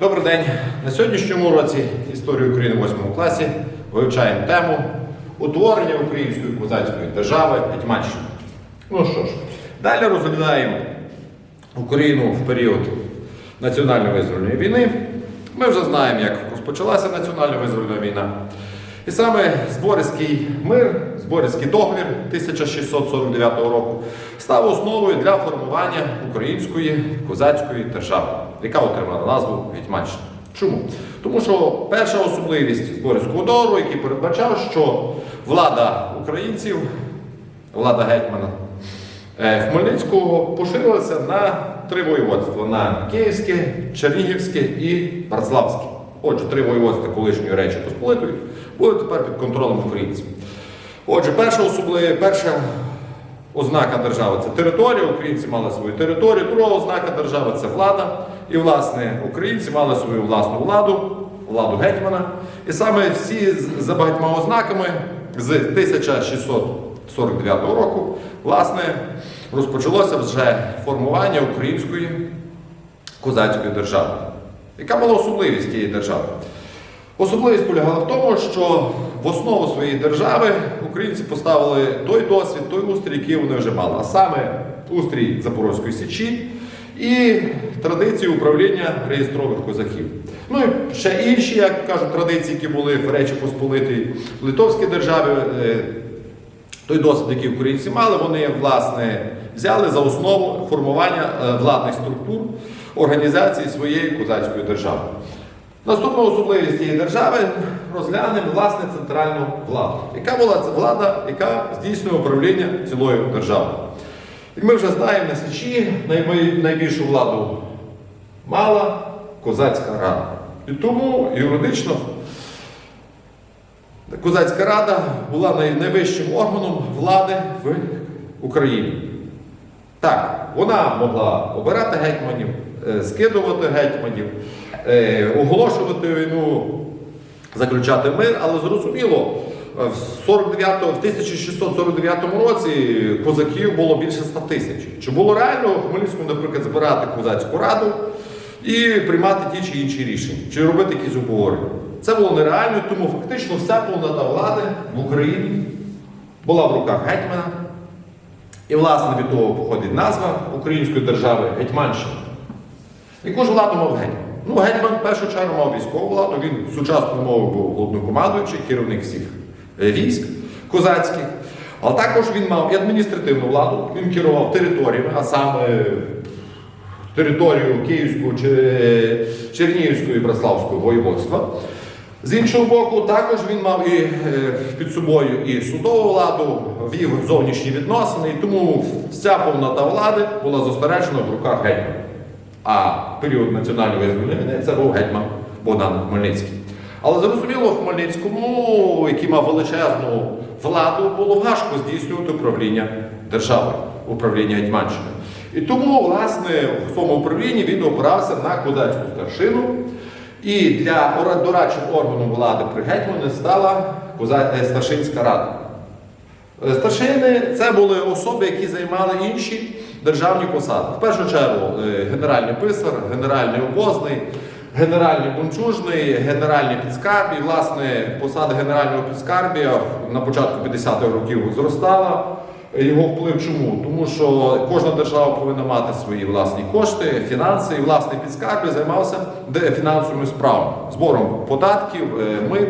Добрий день. На сьогоднішньому уроці історії України в 8 класі вивчаємо тему утворення української козацької держави Гетьманщини. Ну що ж, далі розглядаємо Україну в період національно-визвольної війни. Ми вже знаємо, як розпочалася національно-визвольна війна. І саме Зборівський мир, Зборівський договір 1649 року став основою для формування української козацької держави, яка отримала назву Гетьманщина. Чому? Тому що перша особливість Зборівського договору, який передбачав, що влада українців, влада гетьмана е, Хмельницького поширилася на три воєводства: на Київське, Чернігівське і Братславське. Отже, три воєводства колишньої Речі Посполитої були тепер під контролем українців. Отже, перша особлива, перша ознака держави це територія. Українці мали свою територію. Друга ознака держави це влада. І, власне, українці мали свою власну владу, владу гетьмана. І саме всі за багатьма ознаками з 1649 року, власне, розпочалося вже формування української козацької держави. Яка була особливість тієї держави? Особливість полягала в тому, що в основу своєї держави українці поставили той досвід, той устрій, який вони вже мали, а саме устрій Запорозької Січі і традиції управління реєстрових козаків. Ну і ще інші, як кажуть, традиції, які були в Речі Посполитій, в Литовській державі. е, той досвід, який українці мали, вони власне взяли за основу формування е, владних структур організації своєї козацької держави. Наступна особливість цієї держави розглянемо власне центральну владу. Яка була влада, яка здійснює управління цілою державою? Як ми вже знаємо, на Січі найбільшу владу мала козацька рада. І тому юридично Козацька рада була найвищим органом влади в Україні. Так, вона могла обирати гетьманів, е, скидувати гетьманів, е, оголошувати війну, заключати мир, але зрозуміло, в 49, в 1649 році козаків було більше 100 тисяч. Чи було реально в Хмельницькому, наприклад, збирати козацьку раду і приймати ті чи інші рішення, чи робити якісь обговорення? Це було нереально, тому фактично вся повнота влади в Україні була в руках гетьмана. І, власне, від того походить назва української держави Гетьманщина. Яку ж владу мав гетьман? Ну, гетьман в першу чергу мав військову владу, він сучасною мовою був головнокомандуючий, керівник всіх е, військ козацьких. Але також він мав і адміністративну владу, він керував територіями, а саме територію Київського, Чер- Чернігівського і Браславського воєводства. З іншого боку, також він мав і е, під собою і судову владу, вів зовнішні відносини, і тому вся повнота влади була зосереджена в руках гетьмана. А період національної визвольної війни це був гетьман Богдан Хмельницький. Але зрозуміло, Хмельницькому, який мав величезну владу, було важко здійснювати управління державою, управління Гетьманщиною. І тому, власне, в цьому управлінні він опирався на козацьку старшину. І для ора- дорадчим органом влади при гетьмані стала е, старшинська рада. Е, Старшини це були особи, які займали інші державні посади. В першу чергу е, генеральний писар, генеральний обозний, генеральний бунчужний, генеральний підскарбій. Власне, посада генерального підскарбія на початку 50-х років зростала. Його вплив чому? Тому що кожна держава повинна мати свої власні кошти, фінанси, і власний підскарбій займався фінансовими справами, збором податків, е, мит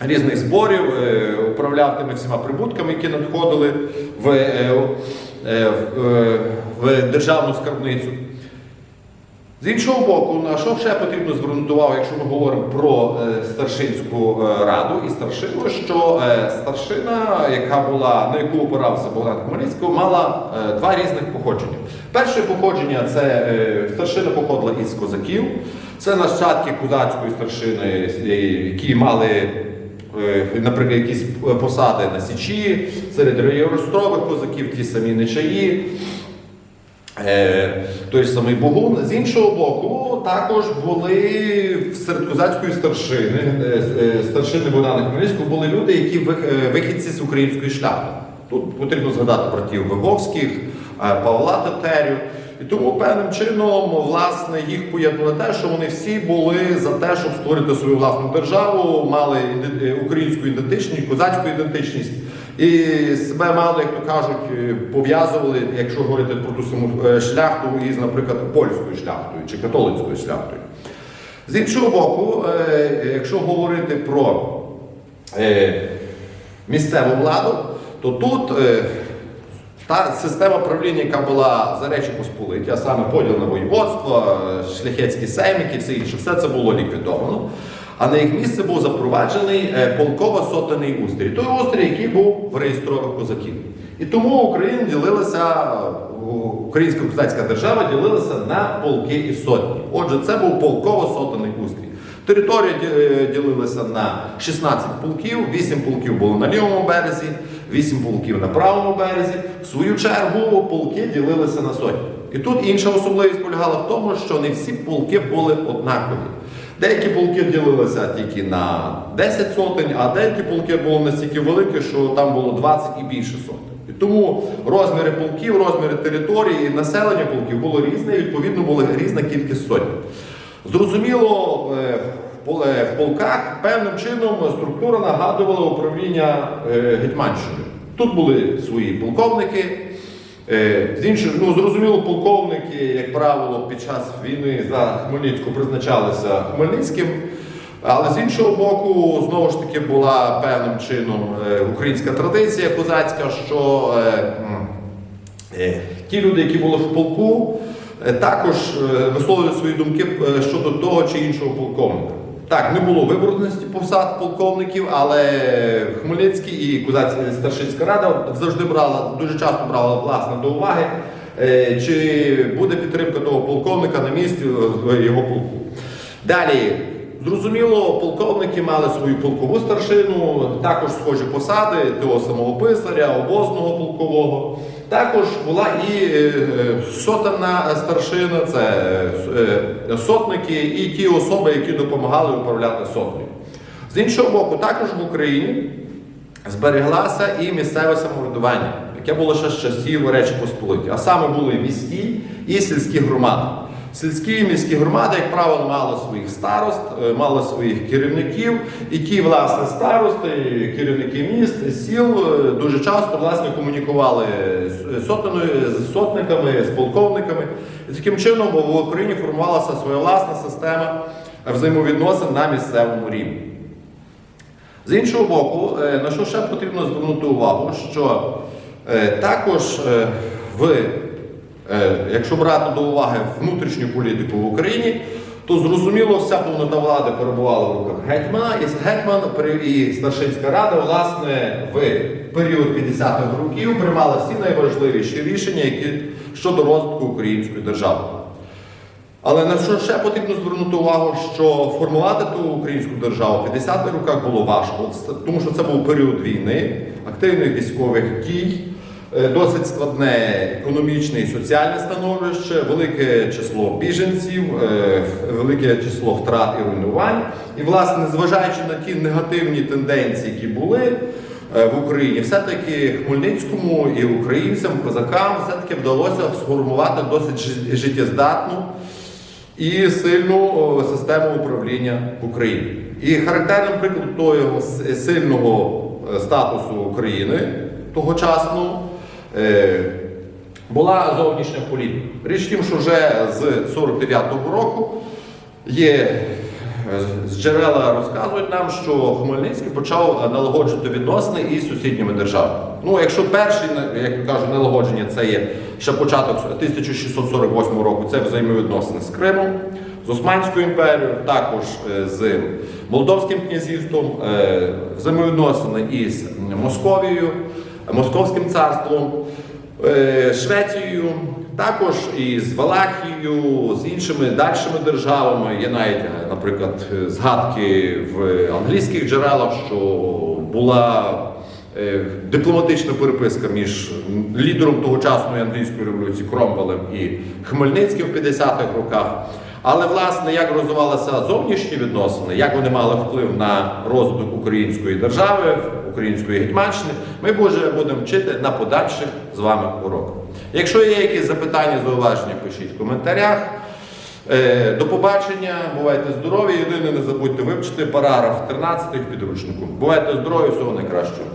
різних зборів, е, управляв тими всіма прибутками, які надходили в, е, в, в державну скарбницю. З іншого боку, на що ще потрібно увагу, якщо ми говоримо про е, старшинську е, раду і старшину, що е, старшина, яка була, на яку опирався Богдан Хмельницький, мала два різних походження. Перше походження це старшина походила із козаків, це нащадки козацької старшини, які мали наприклад, якісь посади на Січі, серед реєстрових козаків, ті самі нечаї, той ж самий Богун. З іншого боку, також були серед козацької старшини, е, е, старшини Богдана Хмельницького, були люди, які ви- е, вихідці з української шляхти. Тут потрібно згадати братів Виговських, е, Павла Тетерю. І тому певним чином власне їх поєднало те, що вони всі були за те, щоб створити свою власну державу, мали е, українську ідентичність, козацьку ідентичність. І себе мали, як то кажуть, е, пов'язували, якщо говорити про ту саму е, шляхту із, наприклад, польською шляхтою чи католицькою шляхтою. З іншого боку, е, якщо говорити про місцеву владу, то тут та система правління, яка була за Речі Посполиті, саме поділ на воєводство, шляхетські сеймики, все інше, все це було ліквідовано. А на їх місце був запроваджений е, полково-сотений устрій. Той устрій, який був в реєстрових козаків. І тому Україна ділилася, е, українська козацька держава ділилася на полки і сотні. Отже, це був полково-сотений устрій. Територія ділилася на 16 полків, 8 полків було на лівому березі, 8 полків на правому березі. В свою чергу полки ділилися на сотні. І тут інша особливість полягала в тому, що не всі полки були однакові. Деякі полки ділилися тільки на 10 сотень, а деякі полки були настільки великі, що там було 20 і більше сотень. І тому розміри полків, розміри території, населення полків було різне, і відповідно була різна кількість сотень. Зрозуміло, е, е, в полках певним чином структура нагадувала управління е, Гетьманщиною. Тут були свої полковники. Е, З інших, ну зрозуміло, полковники, як правило, під час війни за Хмельницьку призначалися Хмельницьким. Але з іншого боку, знову ж таки, була певним чином е, українська традиція козацька, що е, Ті люди, які були в полку, також висловлюють свої думки щодо того чи іншого полковника. Так, не було виборності посад полковників, але Хмельницький і Козацька старшинська рада завжди брала, дуже часто брала власне до уваги, е, чи буде підтримка того полковника на місці його полку. Далі, зрозуміло, полковники мали свою полкову старшину, також схожі посади того самого писаря, обозного полкового. Також була і е, е, старшина, це е, сотники і ті особи, які допомагали управляти сотнею. З іншого боку, також в Україні збереглася і місцеве самоврядування, яке було ще з часів Речі Посполиті. А саме були міські і сільські громади. Сільські і міські громади, як правило, мали своїх старост, е, мали своїх керівників, і ті, власне, старости, керівники міст, сіл е, дуже часто власне комунікували з сотнею, з сотниками, з полковниками. І таким чином в Україні формувалася своя власна система взаємовідносин на місцевому рівні. З іншого боку, е, на що ще потрібно звернути увагу, що е, також е, в, е, якщо брати до уваги внутрішню політику в Україні, то зрозуміло, вся повнота влади перебувала в руках гетьмана, і гетьман і старшинська рада, власне, в період 50-х років приймала всі найважливіші рішення, які щодо розвитку української держави. Але на що ще потрібно звернути увагу, що формувати ту українську державу в 50-х роках було важко, тому що це був період війни, активних військових дій, е, досить складне економічне і соціальне становище, велике число біженців, е, велике число втрат і руйнувань. І, власне, зважаючи на ті негативні тенденції, які були е, в Україні, все-таки Хмельницькому і українцям, козакам, все-таки вдалося сформувати досить життєздатну і сильну систему управління в Україні. І характерним прикладом того сильного е, статусу України тогочасно е, була зовнішня політика. Річ в тім, що вже з 49-го року є е, з джерела розказують нам, що Хмельницький почав налагоджувати відносини із сусідніми державами. Ну, якщо перший, як я кажу, налагодження це є ще початок 1648 року, це взаємовідносини з Кримом, з Османською імперією, також е, з Молдовським князівством, е, взаємовідносини із Московією, Московським царством. Е, Швецією, також і з Валахією, з іншими дальшими державами. Є навіть, наприклад, згадки в англійських джерелах, що була е, дипломатична переписка між лідером тогочасної англійської революції Кромвелем і Хмельницьким в 50-х роках. Але власне як розвивалися зовнішні відносини, як вони мали вплив на розвиток української держави, української гетьманщини, ми будемо вчити на подальших з вами уроках. Якщо є якісь запитання, зауваження, пишіть в коментарях. Е, До побачення, бувайте здорові. Єдине, не забудьте вивчити параграф 13 в підручнику. Бувайте здорові, всього найкращого.